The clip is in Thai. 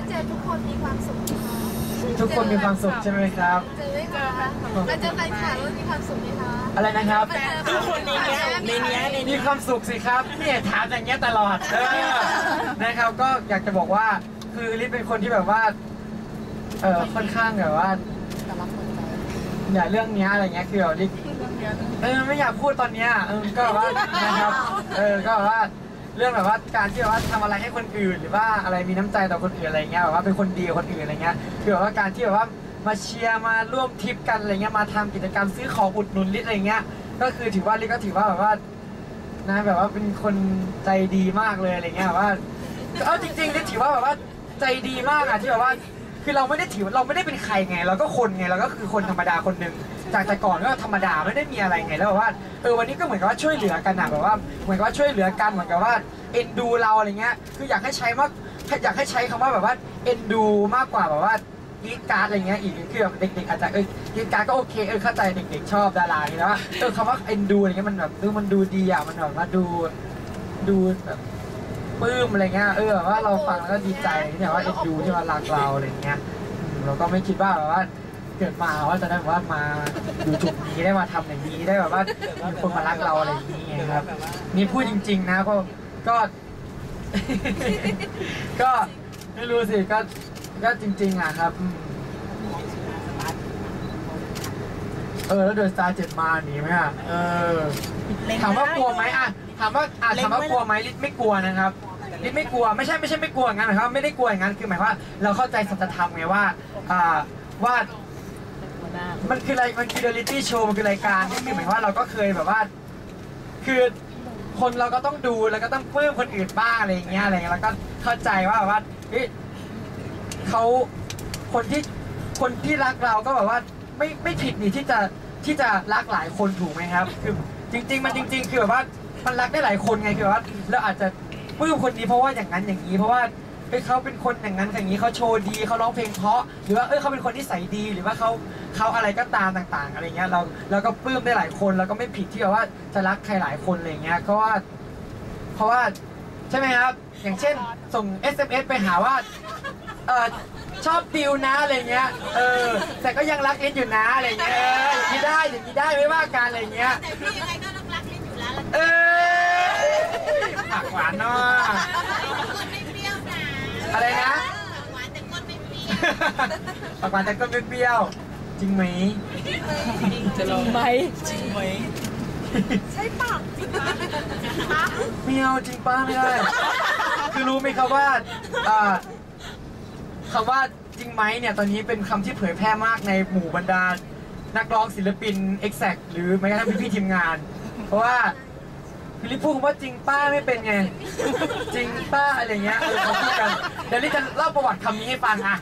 แล้วเจอทุกคนมีความสุขไหมคะทุกคนมีความสุขใช่ไหมครับ เจอไหมคะมาเจอแฟนคลับแล้วมีความสุขไหมคะอะไรนะครับ ทุกคนในเนี้ยในเนี้ยในมีความสุขสิครับเนี่ยถามอย่างเงี้ยตลอดเออนะครับก็อยากจะบอกว่าคือลิศเป็นคนที่แบบว่าเออค่อนข้างแบบว่าอย่าเรื่องเนี้ยอะไรเงี้ยคือแบบลิศเออไม่อยากพูดตอนเนี้ยเออก็แบบว่านะครับเออก็แบบว่าเรื่องแบบว่าการที่แบบว่าทำอะไรให้คนอื่น หรือว่าอะไรมีน้ำใจต่อคนอื่นอะไรเงี้ยแบบว่าเป็นคนดีกับคนอื่นอะไรเงี้ยคือแบบว่าการที่แบบว่ามาเชียร์มาร่วมทริปกันอะไรเงี้ยมาทำกิจกรรมซื้อของอุดหนุนลิศอะไรเงี้ย ก็คือถือว่าลิศก็ถือว่าแบบว่านะแบบว่าเป็นคนใจดีมากเลยอะไรเงี้ยแบบว่าเอาจริงๆลิศถือว่าแบบว่าใจดีมากอะที่แบบว่า คือเราไม่ได้ถือเราไม่ได้เป็นใครไง เราก็คนไงเราก็คือคนธรรมดาคนหนึ่งจากแต่ก่อนก็ธรรมดาไม่ได้มีอะไรไงแล้วแบบว่าเออวันนี้ก็เหมือนกับว่าช่วยเหลือกันนะแบบว่าเหมือนกับว่าช่วยเหลือกันเหมือนกับว่าเอ็นดูเราอะไรเงี้ยคืออยากให้ใช้มากอยากให้ใช้คำว่าแบบว่าเอ็นดูมากกว่าแบบว่ากรีดการ์ดอะไรเงี้ยอีกคือแบบเด็กๆอาจจะเออกรีดการ์ดก็โอเคเออเข้าใจเด็กๆชอบดาราอย่างเงี้ยแต่ว่าเออคำว่าเอ็นดูอะไรเงี้ยมันแบบเออมันดูดีอะมันแบบว่าดูดูแบบ ปลื้มอะไรเงี้ยเออแบบว่าเราฟังแล้วก็ดีใจที่แบบว่าเอ็นดูที่ว่ารักเราอะไรเงี้ยอืมเราก็ไม่คิดว่าแบบว่าเกิดมาว่าจะได้แบบว่ามาดูจุดนี้ได้มาทำอย่างนี้ได้แบบว่ามีคนมารักเราอะไรอย่างนี้ไงครับ นี่พูดจริง ๆ นะก็ก็ ก็ไม่รู้สิก็ก็จริง ๆอะครับอืมเออแล้วเดินสตาร์เจ็ดมาหนีไหมอะเออ ถามว่ากลัวไหมอะถามว่าอะถามว่ากลัวไหมลิศไม่กลัวนะครับ ลิศไม่กลัวไม่ใช่ไม่ใช่ไม่กลัวอย่างนั้นหมายความว่าไม่ได้กลัวอย่างนั้นคือหมายความว่าเราเข้าใจสัจธรรมไงว่าอ่าว่า มันคืออะไรมันคือเรียลิตี้โชว์มันคือรายการที่คือหมายความว่าเราก็เคยแบบว่า คือคนเราก็ต้องดูแล้วก็ต้องปลื้มคนอื่นบ้างอะไรอย่างเงี้ยอะไรเงี้ยแล้วก็เข้าใจว่าแบบว่าเฮ้ยเขาคนที่คนที่รักเราก็แบบว่าไม่ไม่ผิดนี่ที่จะที่จะรักหลายคนถูกไหมครับ คือจริง ๆ มันจริง ๆ คือแบบว่ามันรักได้หลายคนไงคือแบบว่าเราอาจจะ ปลื้มคนนี้เพราะว่าอย่างนั้นอย่างนี้เพราะว่าเอ้ยเขาเป็นคนอย่างนั้นอย่างนี้เขาโชว์ดีเขาร้องเพลงเพราะหรือว่าเออเขาเป็นคนที่ใส่ดีหรือว่าเขาเขาอะไรก็ตามต่าง ๆ อะไรเงี้ยเราเราก็ปลื้มได้หลายคนแล้วก็ไม่ผิดที่แบบว่าจะรักใครหลายคนอะไรเงี้ยเพราะว่าเพราะว่าใช่ไหมครับ อย่างเช่น ส่ง SMS ไปหาว่าเออชอบดิวนะอะไรเงี้ยเออแต่ก็ยังรักเล่นอยู่นะอะไรเงี้ยเอออย่างนี้ได้อย่างนี้ได้ไม่ว่ากันอะไรเงี้ยแต่พี่ยังไงก็ต้องรักลิศอยู่แล้วล่ะ เออปากหวานเนาะ คนไม่เปรี้ยวนะ อะไรนะ หวานแต่คนไม่เปรี้ยวปากหวานแต่ก็ไม่เปรี้ยวจริงไหมจะลองไหมจริงไหมใช่ปากจริงปะไม่เอาจริงป้าไม่ได้ คือรู้ไหมครับว่าอ่าคำว่าจริงไหมเนี่ยตอนนี้เป็นคำที่เผยแพร่มากในหมู่บรรดา นักร้องศิลปิน Exact หรือแม้กระทั่งพี่ๆทีมงาน เพราะว่าพี่ลิปพูดคำว่าจริงป้าไม่เป็นไง จริงป้าอะไรเงี้ยเออเขาพูดกันเดี๋ยวลิจะเล่าประวัติคำนี้ให้ฟังอะ